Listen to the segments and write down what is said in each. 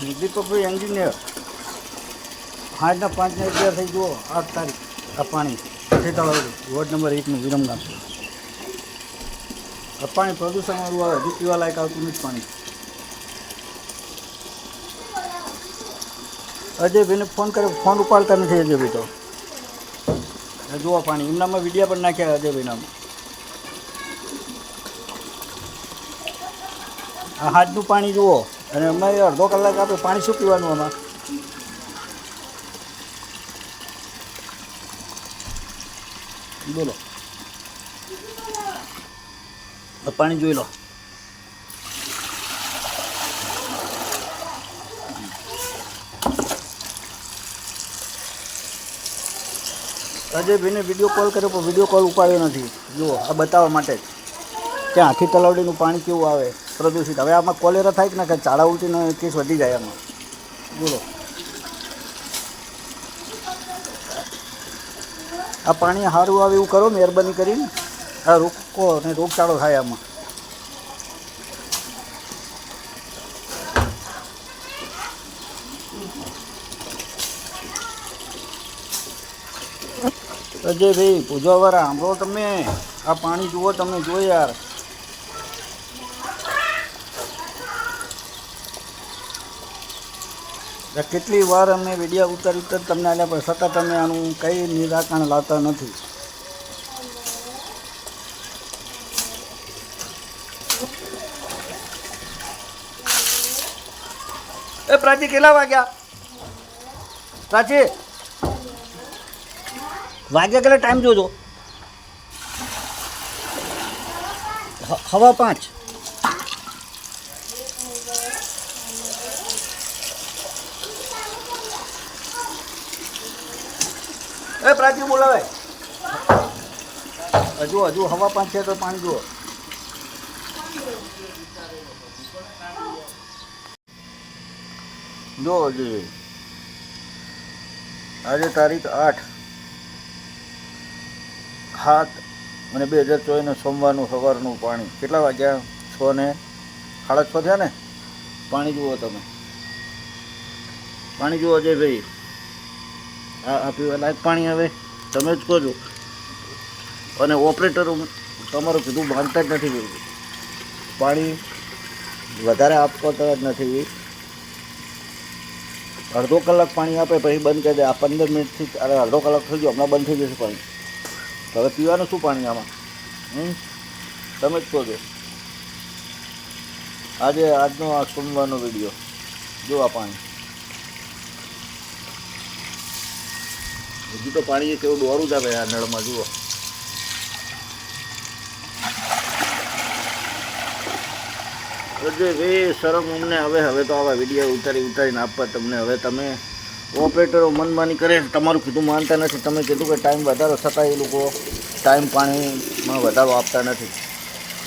દીપકભાઈ engineer આજના પાંચને અગિયાર થઈ જુઓ, આઠ તારીખ, અપાણી. પાણી વોર્ડ નંબર એકનું વિરમગામ. અપાણી પાણી પ્રદૂષણવાળું આવે હજી પીવા લાયક આવતું નથી પાણી. અજયભાઈને ફોન કર્યો ફોન ઉપાડતા નથી અજયભાઈ તો. જુઓ પાણી, એમનામાં વિડીયા પણ નાખ્યા અજયભાઈનામાં આ હાથનું પાણી જુઓ. અને અમે અડધો કલાક આપણે પાણી શું પીવાનું આમાં? બોલો. પાણી જોઈ લો. અજયભાઈને વીડિયો કોલ કર્યો, પણ વીડિયો કોલ ઉપાડ્યો નથી. જુઓ, આ બતાવવા માટે. જ કે આખી તલાવડીનું પાણી કેવું આવે? પ્રદૂષિત. હવે આમાં કોલેરા થાય કે ના કે ચાળા ઉલટીનો કેસ વધી જાય આમાં. બોલો. આ પાણી સારું આવે એવું કરો, મહેરબાની કરીને. આ રોકો અને રોગચાળો થાય આમાં. અજયભાઈ પૂજાવાળા સાંભળો તમે આ પાણી જુઓ, તમે જુઓ યાર. કેટલી વાર અમે વીડિયો ઉતારી ઉતાર તમને આલ્યા પણ છતાં તમે આનું કંઈ નિરાકરણ લાવતા નથી. એ પ્રાચી કેટલા વાગ્યા? પ્રાચી, વાગ્યા કેટલા? ટાઈમ જોજો. હવા પાંચ. એ પ્રાચી બોલાવે. હજુ હજુ હવા પાંચ છે તો પાણી જુઓ. જો હજી. આજે તારીખ આઠ સાત અને બે હજાર ચોવીસને સોમવારનું સવારનું પાણી. કેટલા વાગ્યા? છ ને સાડા છ થયા ને? પાણી જુઓ તમે. પાણી જુઓ અજયભાઈ. આ પીવા લાયક પાણી હવે તમે જ કહો છો. અને ઓપરેટરો તમારું કીધું માનતા જ નથી પાણી વધારે આપતા જ નથી. અડધો કલાક પાણી આપે પછી બંધ કરી દે. આ પંદર મિનિટથી અરે અડધો કલાક થઈ ગયો, હમણાં બંધ થઈ જશે પાણી. હવે પીવાનું શું પાણી આમાં? હમ? તમે જ કહો છો. આજે આજનો આ સોમવારનો વીડિયો. જોવા પાણી. હજુ તો પાણી કેવું દોરું જ આવે આ નળમાં, જુઓ. ભાઈ શરમ અમને હવે હવે તો આવા વીડિયો ઉતારી ઉતારીને આપવા તમને. હવે તમે ઓપરેટરો મનમાની કરે તમારું કીધું માનતા નથી. તમે કીધું કે ટાઈમ વધારો છતાં એ લોકો ટાઈમ પાણીમાં વધારો આપતા નથી.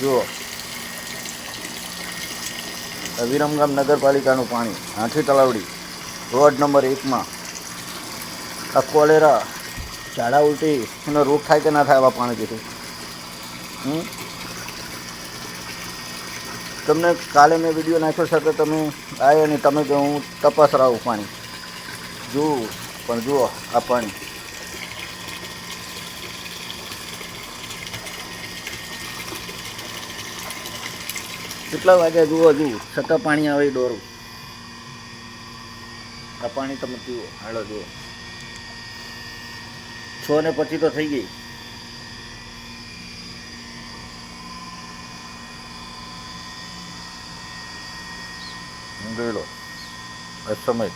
જુઓ. વિરમગામ નગરપાલિકાનું પાણી, હાથી તલાવડી વોર્ડ નંબર એકમાં. આ કોલેરા ઝાડા ઉલટી એનો રોગ થાય કે ના થાય આવા પાણી કીધું હમ? તમને કાલે મેં વીડિયો નાખ્યો છે તો તમે આવ્યા અને તમે કે હું તપાસ રાહું પાણી. જુઓ, પણ જુઓ આ પાણી. કેટલા વાગ્યા જુઓ જુઓ, છતાં પાણી આવે દોરું. આ પાણી તમે પીવો, હાલો જુઓ. છ ને પછી તો થઈ ગઈ. જોઈ લો સમય.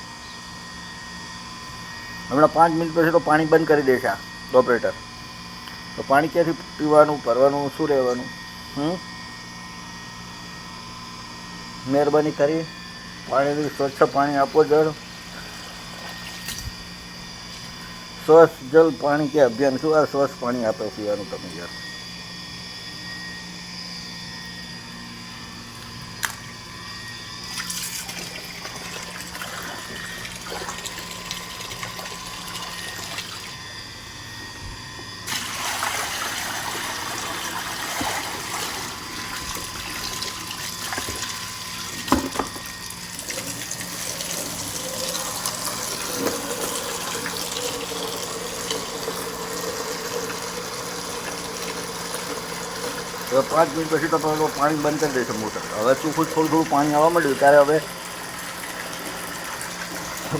હમણાં પાંચ મિનિટ પછી તો પાણી બંધ કરી દેશે આ ઓપરેટર તો પાણી ક્યાંથી પીવાનું ભરવાનું શું રહેવાનું? હમ? મહેરબાની કરી. પાણીનું સ્વચ્છ પાણી આપો જળ. સ્વચ્છ જલ પાણી કે અભિયાન શું? આ સ્વચ્છ પાણી આપે છે એનું તમે યાર હવે પાંચ મિનિટ પછી તો પેલો પાણી બંધ કરી દેશે મોટર. હવે ચોખ્ખું થોડું થોડું પાણી આવવા માંડ્યું ત્યારે હવે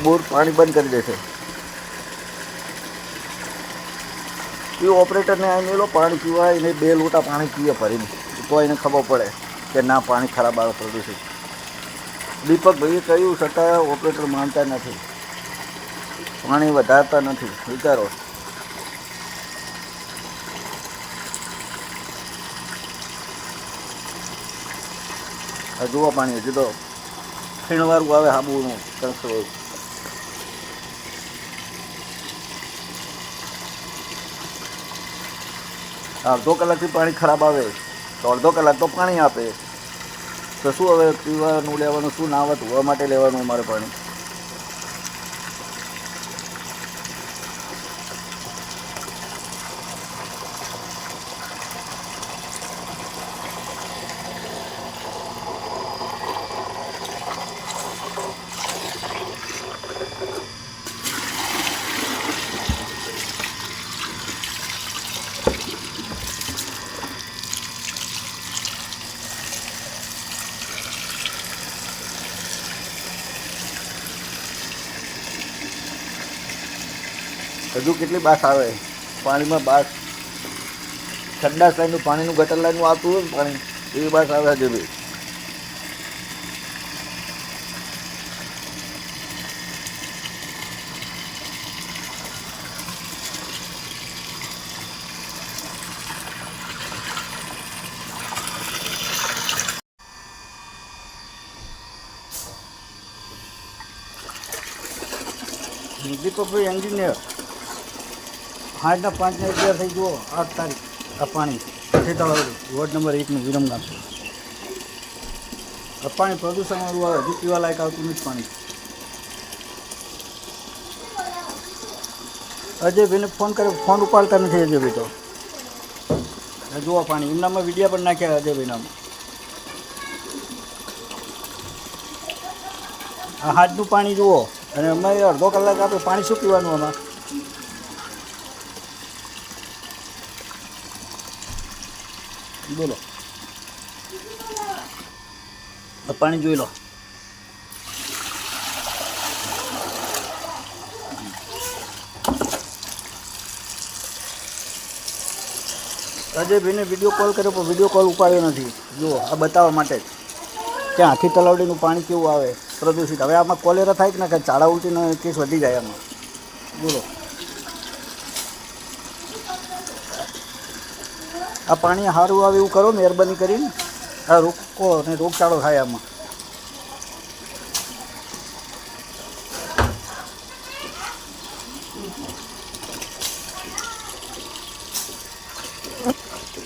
બોર પાણી બંધ કરી દેશે. એ ઓપરેટરને આવીને લો, પાણી પીવાય એને બે લોટા પાણી પીએ ભરીને તો એને ખબર પડે કે ના, પાણી ખરાબ આવે પ્રદૂષિત. દીપકભાઈએ કહ્યું, છતાં ઓપરેટર માનતા નથી. પાણી વધારતા નથી. વિચારો. જુઓ પાણી, હજી તો ખીણવાળું આવે હાબુનું કંસ અડધો કલાકથી પાણી ખરાબ આવે, તો અડધો કલાક તો પાણી આપે. તો શું હવે પીવાનું, લેવાનું, શું નાવા ધોવા માટે લેવાનું અમારે પાણી? હજુ કેટલી બાસ આવે? પાણીમાં બાસ. ઠંડા સાઈડનું પાણીનું ગટર લાઈનનું આવતું હોય પાણી, એવી બાસ આવે હજુ બી. દીપકભાઈ એન્જિનિયર આજના પાંચને અગિયાર થઈ જુઓ, આઠ તારીખ આ પાણી વોર્ડ નંબર એકનું વિરમગામ અપાણી પાણી પ્રદૂષણવાળું આવે હજી પીવા લાયક આવતું નથી પાણી. અજયભાઈને ફોન કર્યો, ફોન ઉપાડતા નથી અજયભાઈ તો. જુઓ પાણી. એમનામાં વિડીયા પણ નાખ્યા અજયભાઈનામાં હાથનું પાણી જુઓ. અને અમે અડધો કલાક આપણે પાણી શું પીવાનું આમાં? બોલો. પાણી જોઈ લો. અજયભાઈને વીડિયો કોલ કર્યો, પણ વીડિયો કોલ ઉપાડ્યો નથી. જુઓ, આ બતાવવા માટે. જ ત્યાં હાથી તલાવડીનું પાણી કેવું આવે? પ્રદૂષિત. હવે આમાં કોલેરા થાય કે ના કે ચાળા ઉલટીનો કેસ વધી જાય આમાં. બોલો. આ પાણી સારું આવે એવું કરો, મહેરબાની કરીને. આ રોકો અને રોગચાળો થાય આમાં.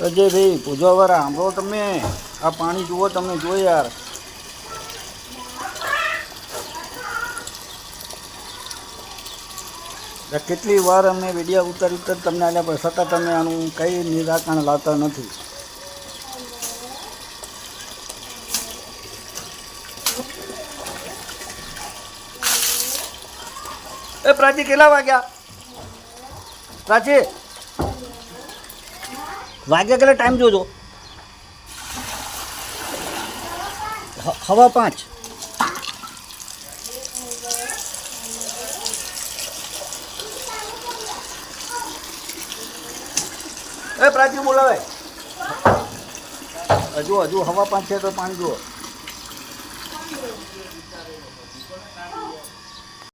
અજયભાઈ પૂજાવાળા સાંભળો તમે. આ પાણી જુઓ, તમે જુઓ યાર. કેટલી વાર અમે વીડિયો ઉતારી ઉતારી તમને આલ્યા પણ છતાં તમે આનું કંઈ નિરાકરણ લાવતા નથી. એ પ્રાચી કેટલા વાગ્યા? પ્રાચી વાગ્યા કેટલા? ટાઈમ જોજો. હવા પાંચ. એ પ્રાચી બોલાવે. હજુ હજુ હવા પાંચ છે તો પાણી જુઓ.